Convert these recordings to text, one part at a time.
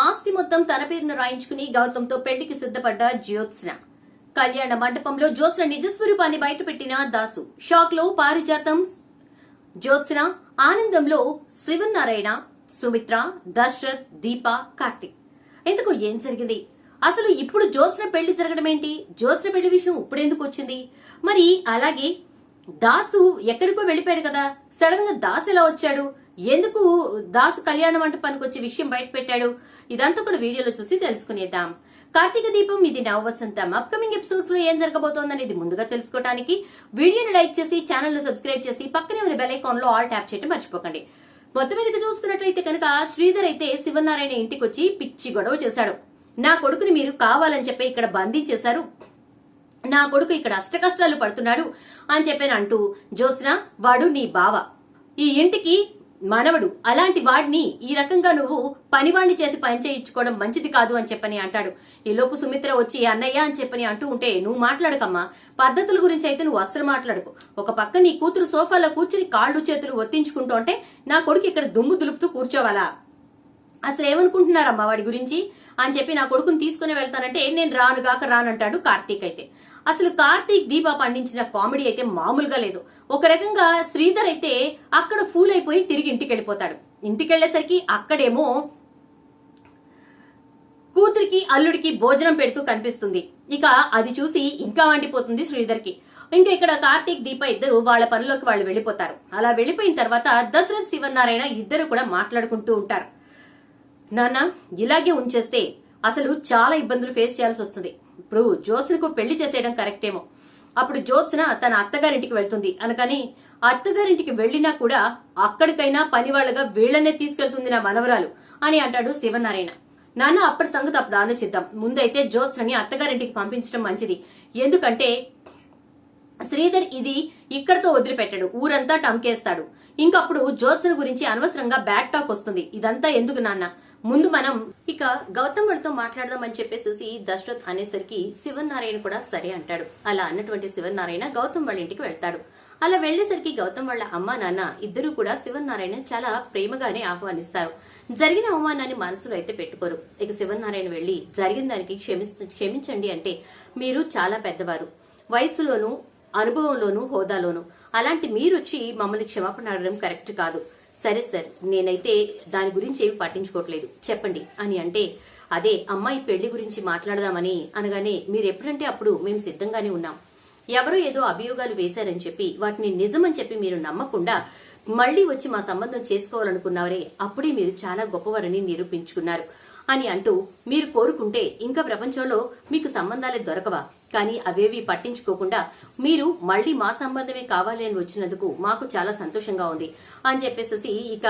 ఆస్తి మొత్తం తన పేరును రాయించుకుని గౌతమ్తో పెళ్ళికి సిద్ధపడ్డ జ్యోత్స్న. కళ్యాణ మండపంలో జ్యోత్స్న నిజస్వరూపాన్ని బయటపెట్టిన దాసు. షాక్లో పారిజాతం జ్యోత్స్న ఆనందంలో శివనారాయణ సుమిత్ర దశరథ్ దీప కార్తిక్. ఎందుకు ఏం జరిగింది? అసలు ఇప్పుడు జ్యోత్స్న పెళ్ళి జరగడం ఏంటి జ్యోత్స్న పెళ్ళి విషయం ఇప్పుడెందుకు వచ్చింది? మరి అలాగే దాసు ఎక్కడికో వెళ్ళిపోయాడు కదా. సడన్గా దాసు ఎలా వచ్చాడు? ఎందుకు దాసు కళ్యాణ మంటపానికి వచ్చే విషయం బయట పెట్టాడు ఇదంతా కూడా వీడియోలో చూసి తెలుసుకునేద్దాం. కార్తీక దీపం ఇది నవ వసంతం అప్కమింగ్ ఎపిసోడ్స్లో ఏం జరగబోతోందనేది ముందుగా తెలుసుకోవడానికి వీడియోని లైక్ చేసి ఛానల్ను సబ్స్క్రైబ్ చేసి పక్కనే ఉన్న బెల్ ఐకాన్లో ఆల్ ట్యాప్ చేయడం మర్చిపోకండి. మొత్తం మీదకి చూసుకున్నట్లయితే కనుక శ్రీధర్ అయితే శివనారాయణ ఇంటికి వచ్చి పిచ్చి గొడవ చేశాడు. నా కొడుకుని మీరు కావాలని చెప్పి ఇక్కడ బంధించేశారు. నా కొడుకు ఇక్కడ అష్టకష్టాలు పడుతున్నాడు అని చెప్పాను అంటూ జోస్నా వాడు నీ బావ. ఈ ఇంటికి మనవడు అలాంటి వాడిని ఈ రకంగా నువ్వు పనివాణ్ణి చేసి పని చేయించుకోవడం మంచిది కాదు అని చెప్పని అంటాడు. ఈలోపు సుమిత్ర వచ్చి అన్నయ్య అని చెప్పని అంటూ ఉంటే నువ్వు మాట్లాడకమ్మా పద్ధతుల గురించి అయితే నువ్వు అస్సలు మాట్లాడకు. ఒక పక్క నీ కూతురు సోఫాలో కూర్చుని కాళ్ళు చేతులు ఒత్తించుకుంటూ ఉంటే నా కొడుకు ఇక్కడ దుమ్ము దులుపుతూ కూర్చోవాలా? అసలు ఏమనుకుంటున్నారమ్మా వాడి గురించి? అని చెప్పి నా కొడుకుని తీసుకుని వెళ్తానంటే నేను రానుగాక రానంటాడు కార్తీక్ అయితే. అసలు కార్తీక్ దీప పండించిన కామెడీ అయితే మామూలుగా లేదు. ఒక రకంగా శ్రీధర్ అయితే అక్కడ ఫూల్ అయిపోయి తిరిగి ఇంటికి వెళ్ళిపోతాడు ఇంటికి వెళ్ళేసరికి అక్కడేమో కూతురికి అల్లుడికి భోజనం పెడుతూ కనిపిస్తుంది. ఇక అది చూసి ఇంకా వండిపోతుంది శ్రీధర్కి. ఇంకా ఇక్కడ కార్తీక్ దీప ఇద్దరు వాళ్ళ పనిలోకి వాళ్ళు వెళ్ళిపోతారు. అలా వెళ్ళిపోయిన తర్వాత దశరథ్ శివనారాయణ ఇద్దరు కూడా మాట్లాడుకుంటూ ఉంటారు. నాన్న ఇలాగే ఉంచేస్తే అసలు చాలా ఇబ్బందులు ఫేస్ చేయాల్సి వస్తుంది. ఇప్పుడు జ్యోత్స్నకు పెళ్ళి చేసేయడం కరెక్టేమో. అప్పుడు జ్యోత్స్న తన అత్తగారింటికి వెళ్తుంది. అనకని అత్తగారింటికి వెళ్ళినా కూడా అక్కడికైనా పనివాళ్ళగా వీళ్ళనే తీసుకెళ్తుంది నా మనవరాలు అని అంటాడు శివనారాయణ. నాన్న అప్పటి సంగతి అప్పుడు ఆలోచిద్దాం. ముందైతే జ్యోత్స్నని అత్తగారింటికి పంపించడం మంచిది. ఎందుకంటే శ్రీధర్ ఇది ఇక్కడతో వదిలిపెట్టాడు. ఊరంతా టంకేస్తాడు. ఇంకప్పుడు జ్యోత్స్న గురించి అనవసరంగా బ్యాడ్ టాక్ వస్తుంది. ఇదంతా ఎందుకు నాన్న? ముందు మనం ఇక గౌతముడితో వాడితో మాట్లాడదామని చెప్పేసి దశరథ్ అనేసరికి శివనారాయణ కూడా సరే అంటాడు. అలా అన్నటువంటి శివనారాయణ గౌతమ్ వాళ్ళ ఇంటికి వెళ్తాడు. అలా వెళ్ళేసరికి గౌతమ్ వాళ్ళ అమ్మ నాన్న ఇద్దరు కూడా శివనారాయణ చాలా ప్రేమగానే ఆహ్వానిస్తారు. జరిగిన అవమానాన్ని మనసులో అయితే పెట్టుకోరు. ఇక శివనారాయణ వెళ్ళి జరిగిన దానికి క్షమించండి అంటే మీరు చాలా పెద్దవారు. వయసులోనూ అనుభవంలోనూ హోదాలోనూ అలాంటి మీరొచ్చి మమ్మల్ని క్షమాపణ అడగడం కరెక్ట్ కాదు. సరే సార్ నేనైతే దాని గురించి ఏమి పట్టించుకోవట్లేదు. చెప్పండి. అని అంటే అదే అమ్మాయి పెళ్ళి గురించి మాట్లాడదామని అనగానే మీరెప్పుడంటే అప్పుడు మేము సిద్ధంగానే ఉన్నాం. ఎవరో ఏదో అభియోగాలు వేశారని చెప్పి వాటిని నిజమని చెప్పి మీరు నమ్మకుండా మళ్ళీ వచ్చి మా సంబంధం చేసుకోవాలనుకున్నారే అప్పుడే మీరు చాలా గొప్పవారని నిరూపించుకున్నారు. అని అంటూ మీరు కోరుకుంటే ఇంకా ప్రపంచంలో మీకు సంబంధాలే దొరకవా? కానీ అవేవి పట్టించుకోకుండా మీరు మళ్ళీ మా సంబంధమే కావాలి అని వచ్చినందుకు మాకు చాలా సంతోషంగా ఉంది అని చెప్పేసి ఇక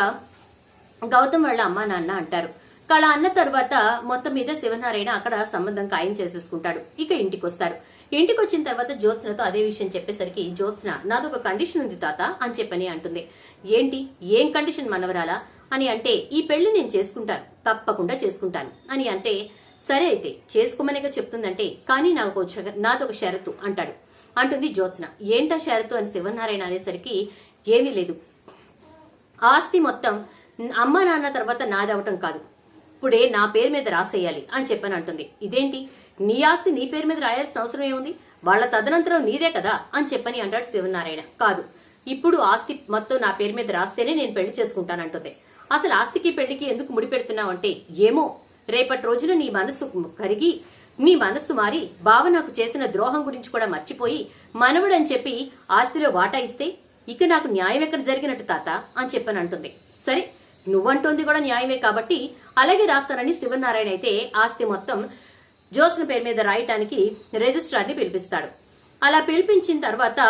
గౌతమ్ వాళ్ళ అమ్మా నాన్న అంటారు. కళ అన్న తర్వాత మొత్తం మీద శివనారాయణ అక్కడ సంబంధం ఖాయం చేసేసుకుంటాడు. ఇక ఇంటికి వస్తారు ఇంటికి వచ్చిన తర్వాత జ్యోత్స్నతో అదే విషయం చెప్పేసరికి జ్యోత్స్న నాదొక కండిషన్ ఉంది తాత అని చెప్పని అంటుంది. ఏంటి? ఏం కండిషన్ మనవరాలా? అని అంటే ఈ పెళ్ళి నేను చేసుకుంటాను. తప్పకుండా చేసుకుంటాను. అని అంటే సరే అయితే చేసుకోమనిగా చెప్తుందంటే కానీ నాకు నాదొక షరతు అంటాడు. అంటుంది జ్యోత్స్న. ఏంటా షరతు? అని శివనారాయణ అనేసరికి ఏమీ లేదు. ఆస్తి మొత్తం అమ్మ నాన్న తర్వాత నాదవటం కాదు. ఇప్పుడే నా పేరు మీద రాసేయాలి అని చెప్పని అంటుంది. ఇదేంటి? నీ ఆస్తి నీ పేరు మీద రాయాల్సిన అవసరం ఏముంది? వాళ్ళ తదనంతరం నీదే కదా అని చెప్పని అంటాడు శివనారాయణ కాదు. ఇప్పుడు ఆస్తి మొత్తం నా పేరు మీద రాస్తేనే నేను పెళ్ళి చేసుకుంటానంటుంది అసలు ఆస్తికి పెళ్ళికి ఎందుకు ముడిపెడుతున్నావు అంటే ఏమో. రేపటి రోజున నీ మనసు కరిగి నీ మనస్సు మారి బావ నాకు చేసిన ద్రోహం గురించి కూడా మర్చిపోయి మనవడని చెప్పి ఆస్తిలో వాటా ఇస్తే ఇక నాకు న్యాయం ఎక్కడ జరిగినట్టు తాత అని చెప్పని అంటుంది. సరే నువ్వంటుంది కూడా న్యాయమే కాబట్టి అలాగే రాస్తానని శివనారాయణ అయితే ఆస్తి మొత్తం జోస్న పేరు మీద రాయటానికి రిజిస్ట్రార్ని పిలిపిస్తాడు. అలా పిలిపించిన తర్వాత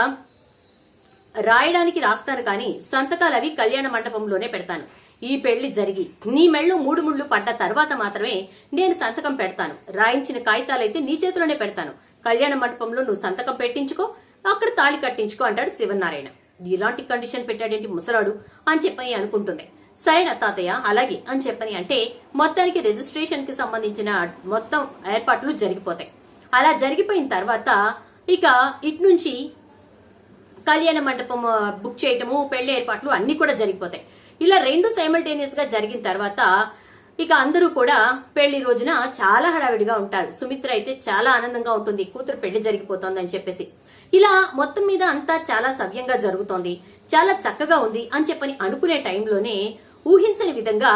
రాయడానికి రాస్తాను కానీ సంతకాలు అవి కళ్యాణ మండపంలోనే పెడతాను. ఈ పెళ్ళి జరిగి నీ మెళ్ళు మూడు ముళ్ళు పడ్డ తర్వాత మాత్రమే నేను సంతకం పెడతాను. రాయించిన కాగితాలైతే నీ చేతిలోనే పెడతాను. కళ్యాణ మండపంలో నువ్వు సంతకం పెట్టించుకో అక్కడ తాళి కట్టించుకో అంటాడు శివనారాయణ. ఇలాంటి కండిషన్ పెట్టాడేంటి ముసలాడు అని చెప్పని అనుకుంటుంది. సరేనా తాతయ్య అలాగే అని చెప్పని అంటే మొత్తానికి రిజిస్ట్రేషన్కి సంబంధించిన మొత్తం ఏర్పాట్లు జరిగిపోతాయి. అలా జరిగిపోయిన తర్వాత ఇక ఇటు నుంచి కళ్యాణ మండపం బుక్ చేయటము పెళ్ళి ఏర్పాట్లు అన్ని కూడా జరిగిపోతాయి. ఇలా రెండు సైమల్టేనియస్గా జరిగిన తర్వాత ఇక అందరూ కూడా పెళ్ళి రోజున చాలా హడావిడిగా ఉంటారు. సుమిత్ర అయితే చాలా ఆనందంగా ఉంటుంది. కూతురు పెళ్ళి జరిగిపోతుంది అని చెప్పేసి. ఇలా మొత్తం మీద అంతా చాలా సవ్యంగా జరుగుతోంది. చాలా చక్కగా ఉంది అని చెప్పని అనుకునే టైంలోనే ఊహించని విధంగా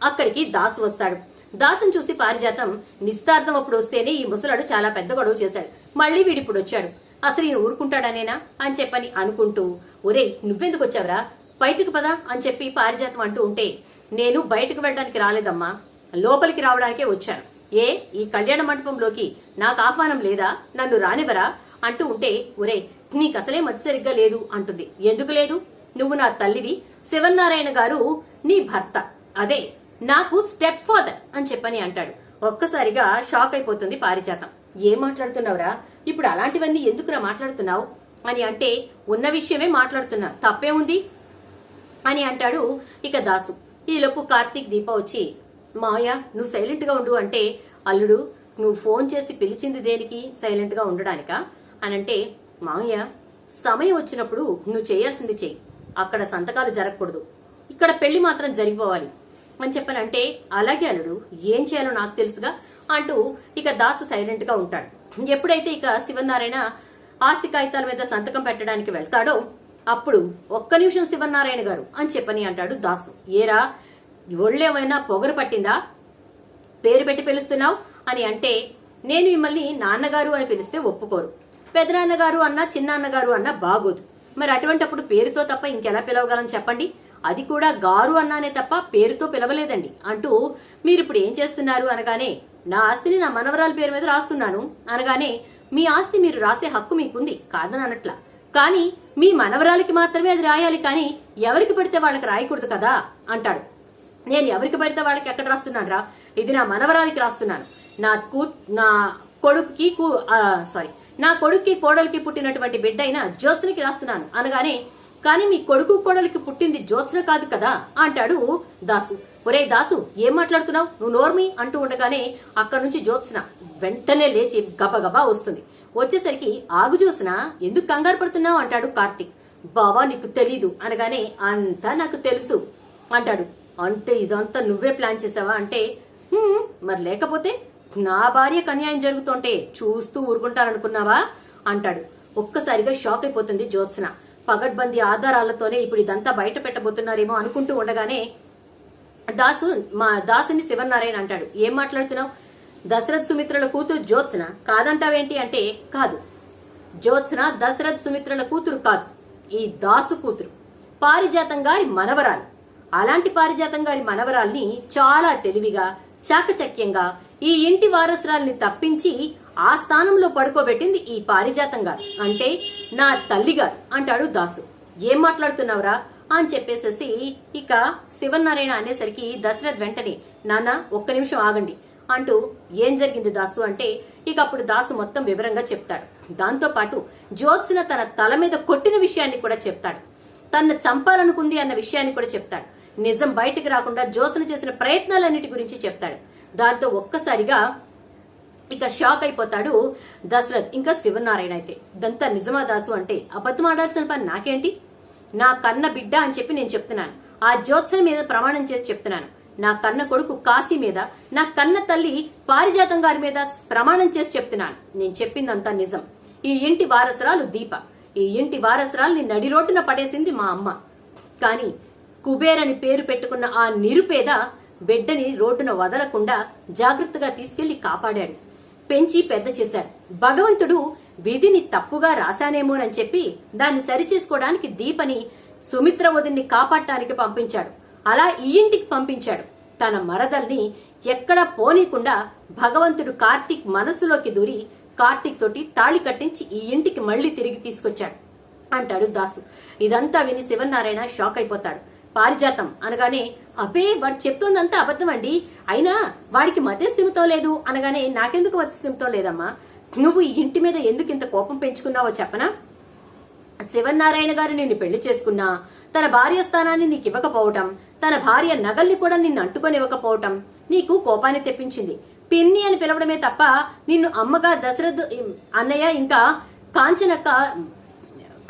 అక్కడికి దాసు వస్తాడు. దాసును చూసి పారిజాతం నిస్తార్థం అప్పుడు వస్తేనే ఈ ముసలాడు చాలా పెద్ద గొడవ చేశాడు. మళ్ళీ వీడిప్పుడు వచ్చాడు. అసలు ఈయన ఊరుకుంటాడనేనా అని చెప్పని అనుకుంటూ ఒరే నువ్వెందుకు వచ్చావురా? బయటకు పదా అని చెప్పి పారిజాతం అంటూ ఉంటే నేను బయటకు వెళ్ళడానికి రాలేదమ్మా. లోపలికి రావడానికే వచ్చాను. ఏ ఈ కళ్యాణ మండపంలోకి నాకు ఆహ్వానం లేదా? నన్ను రానివరా అంటూ ఉంటే ఒరే నీకు అసలే మతి సరిగ్గా లేదు అంటుంది. ఎందుకు లేదు? నువ్వు నా తల్లివి. శివనారాయణ గారు నీ భర్త. అదే నాకు స్టెప్ ఫాదర్ అని చెప్పని అంటాడు. ఒక్కసారిగా షాక్ అయిపోతుంది పారిజాతం. ఏం మాట్లాడుతున్నావురా? ఇప్పుడు అలాంటివన్నీ ఎందుకురా మాట్లాడుతున్నావు? అని అంటే ఉన్న విషయమే మాట్లాడుతున్నా. తప్పే ఉంది అని అంటాడు ఇక దాసు. ఈలోపు కార్తీక్ దీప వచ్చి మావయ్య నువ్వు సైలెంట్గా ఉండు అంటే అల్లుడు నువ్వు ఫోన్ చేసి పిలిచింది దేనికి? సైలెంట్గా ఉండడానికా? అని అంటే మావయ్య సమయం వచ్చినప్పుడు నువ్వు చేయాల్సింది చెయ్యి అక్కడ సంతకాలు జరగకూడదు. ఇక్కడ పెళ్ళి మాత్రం జరిగిపోవాలి. అని చెప్పనంటే అలాగే అల్లుడు ఏం చేయాలో నాకు తెలుసుగా? అంటూ ఇక దాసు సైలెంట్గా ఉంటాడు. ఎప్పుడైతే ఇక శివనారాయణ ఆస్తి కాగితాల మీద సంతకం పెట్టడానికి వెళ్తాడో అప్పుడు ఒక్క నిమిషం శివనారాయణ గారు అని చెప్పని అంటాడు దాసు. ఏరా ఒళ్ళేమైనా పొగరు పట్టిందా? పేరు పెట్టి పిలుస్తున్నావు అని అంటే నేను మిమ్మల్ని నాన్నగారు అని పిలిస్తే ఒప్పుకోరు. పెదనాన్నగారు అన్నా చిన్నాన్నగారు అన్నా బాగోదు. మరి అటువంటప్పుడు పేరుతో తప్ప ఇంకెలా పిలవగలం చెప్పండి? అది కూడా గారు అన్నానే తప్ప పేరుతో పిలవలేదండి. అంటూ మీరు ఇప్పుడు ఏం చేస్తున్నారు అనగానే నా ఆస్తిని నా మనవరాల పేరు మీద రాస్తున్నాను. అనగానే మీ ఆస్తి మీరు రాసే హక్కు మీకుంది కాదని అనట్లా కానీ మీ మనవరాలకి మాత్రమే అది రాయాలి కానీ ఎవరికి పడితే వాళ్ళకి రాయకూడదు కదా అంటాడు. నేను ఎవరికి పడితే వాళ్ళకి ఎక్కడ రాస్తున్నాను రా? ఇది నా మనవరాలికి రాస్తున్నాను. నా కూ నా కొడుకుకి కూ సారీ నా కొడుక్కి కోడలికి పుట్టినటువంటి బిడ్డ అయిన జ్యోత్స్నకి రాస్తున్నాను అనగానే కానీ మీ కొడుకు కోడలికి పుట్టింది జ్యోత్స్న కాదు కదా? అంటాడు దాసు. ఒరే దాసు ఏం మాట్లాడుతున్నావు? నువ్వు నోర్మి? అంటూ ఉండగానే అక్కడి నుంచి జ్యోత్స్న వెంటనే లేచి గబగబా వస్తుంది. వచ్చేసరికి ఆగు చూసినా ఎందుకు కంగారు పడుతున్నావు? అంటాడు కార్తిక్. బావా నీకు తెలీదు. అనగానే అంతా నాకు తెలుసు అంటాడు. అంటే ఇదంతా నువ్వే ప్లాన్ చేసావా? అంటే మరి లేకపోతే నా భార్య కన్యాయం జరుగుతుంటే చూస్తూ ఊరుకుంటారనుకున్నావా? అంటాడు. ఒక్కసారిగా షాక్ అయిపోతుంది జ్యోత్స్న. పగడ్బందీ ఆధారాలతోనే ఇప్పుడు ఇదంతా బయట పెట్టబోతున్నారేమో అనుకుంటూ ఉండగానే దాసు మా దాసుని శివనారాయణ అంటాడు. ఏం మాట్లాడుతున్నావు? దశరథ్ సుమిత్రల కూతురు జ్యోత్స్న కాదంటావేంటి అంటే కాదు. జ్యోత్స్న దశరథ్ సుమిత్రల కూతురు కాదు. ఈ దాసు కూతురు. పారిజాతం గారి మనవరాలు. అలాంటి పారిజాతం గారి మనవరాల్ని చాలా తెలివిగా చాకచక్యంగా ఈ ఇంటి వారసురాల్ని తప్పించి ఆ స్థానంలో పడుకోబెట్టింది ఈ పారిజాతం గారు. అంటే నా తల్లిగారు అంటాడు దాసు. ఏం మాట్లాడుతున్నావురా? అని చెప్పేసేసి ఇక శివనారాయణ అనేసరికి దశరథ్ వెంటనే నాన్న ఒక్క నిమిషం ఆగండి. అంటూ ఏం జరిగింది దాసు అంటే ఇక అప్పుడు దాసు మొత్తం వివరంగా చెప్తాడు. దాంతో పాటు జ్యోత్స్న తన తల మీద కొట్టిన విషయాన్ని కూడా చెప్తాడు. తన చంపాలనుకుంది అన్న విషయాన్ని కూడా చెప్తాడు. నిజం బయటికి రాకుండా జ్యోత్స్న చేసిన ప్రయత్నాలన్నిటి గురించి చెప్తాడు. దాంతో ఒక్కసారిగా ఇక షాక్ అయిపోతాడు దశరథ్ ఇంకా శివనారాయణ అయితే. ఇదంతా నిజమా దాసు అంటే అబద్ధం ఆడాల్సిన పని నాకేంటి? నా కన్న బిడ్డ అని చెప్పి నేను చెప్తున్నాను. ఆ జ్యోత్సన మీద ప్రమాణం చేసి చెప్తున్నాను. నా కన్న కొడుకు కాశీ మీద నా కన్న తల్లి పారిజాతం గారి మీద ప్రమాణం చేసి చెప్తున్నాను. నేను చెప్పిందంతా నిజం. ఈ ఇంటి వారసురాలు దీప. ఈ ఇంటి వారసురాల్ని నడి రోడ్డున పడేసింది మా అమ్మ. కానీ కుబేరని పేరు పెట్టుకున్న ఆ నిరుపేద బిడ్డని రోడ్డున వదలకుండా జాగ్రత్తగా తీసుకెళ్ళి కాపాడాడు. పెంచి పెద్ద చేశాడు. భగవంతుడు విధిని తప్పుగా రాశానేమోనని చెప్పి దాన్ని సరిచేసుకోవడానికి దీపని సుమిత్ర వదిన్ని కాపాడటానికి పంపించాడు. అలా ఈ ఇంటికి పంపించాడు. తన మరదల్ని ఎక్కడా పోనీకుండా భగవంతుడు కార్తీక్ మనసులోకి దూరి కార్తీక్ తోటి తాళి కట్టించి ఈ ఇంటికి మళ్ళీ తిరిగి తీసుకొచ్చాడు. అంటాడు దాసు. ఇదంతా విని శివనారాయణ షాక్ అయిపోతాడు. పారిజాతం అనగానే అబ్బే వాడు చెప్తోందంతా అబద్ధం అండి. అయినా వాడికి మతే స్థిమతో లేదు అనగానే నాకెందుకు మతే స్థిమితం లేదమ్మా? నువ్వు ఈ ఇంటి మీద ఎందుకు ఇంత కోపం పెంచుకున్నావో చెప్పనా? శివనారాయణ గారు నిన్ను పెళ్ళి చేసుకున్నా. తన భార్య స్థానాన్ని నీకు ఇవ్వకపోవటం తన భార్య నగల్ని కూడా నిన్ను అంటుకొని ఇవ్వకపోవటం నీకు కోపాన్ని తెప్పించింది. పిన్ని అని పిలవడమే తప్ప నిన్ను అమ్మగా దశరథ్ అన్నయ్య ఇంకా కాంచనక్క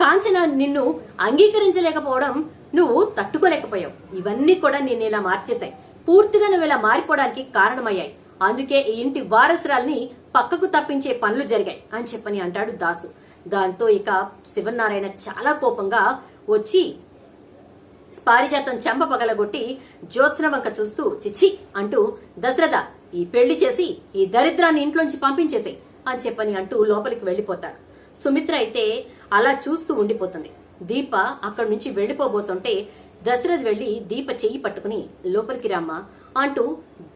కాంచన నిన్ను అంగీకరించలేకపోవడం నువ్వు తట్టుకోలేకపోయావు. ఇవన్నీ కూడా నిన్ను ఇలా మార్చేశాయి. పూర్తిగా నువ్వు ఇలా మారిపోవడానికి కారణమయ్యాయి. అందుకే ఈ ఇంటి వారసురాల్ని పక్కకు తప్పించే పనులు జరిగాయి అని చెప్పని అంటాడు దాసు. దాంతో ఇక శివనారాయణ చాలా కోపంగా వచ్చి పారిజాతం చెంప పగలగొట్టి జ్యోత్స్న వంక చూస్తూ చిచి అంటూ దశరథ ఈ పెళ్ళి చేసి ఈ దరిద్రాన్ని ఇంట్లోంచి పంపించేసే అని చెప్పని అంటూ లోపలికి వెళ్ళిపోతాడు సుమిత్ర అయితే అలా చూస్తూ ఉండిపోతుంది. దీప అక్కడి నుంచి వెళ్ళిపోబోతుంటే దశరథ్ వెళ్ళి దీప చెయ్యి పట్టుకుని లోపలికి రామ్మా అంటూ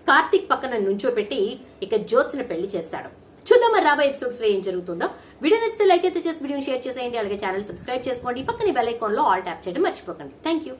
కార్తిక్ పక్కన నుంచోపెట్టి ఇక జ్యోత్స్న పెళ్ళి చేస్తాడు. చూద్దాం మరి రాబోయే ఎపిసోడ్స్లో ఏం జరుగుతుందో. వీడియో నచ్చితే లైక్ అయితే చేసి వీడియో షేర్ చేసేయండి అలాగే ఛానల్ సబ్స్క్రైబ్ చేసుకోండి. పక్కనే బెల్ ఐకాన్లో ఆల్ ట్యాప్ చేయడం మర్చిపోకండి. Thank you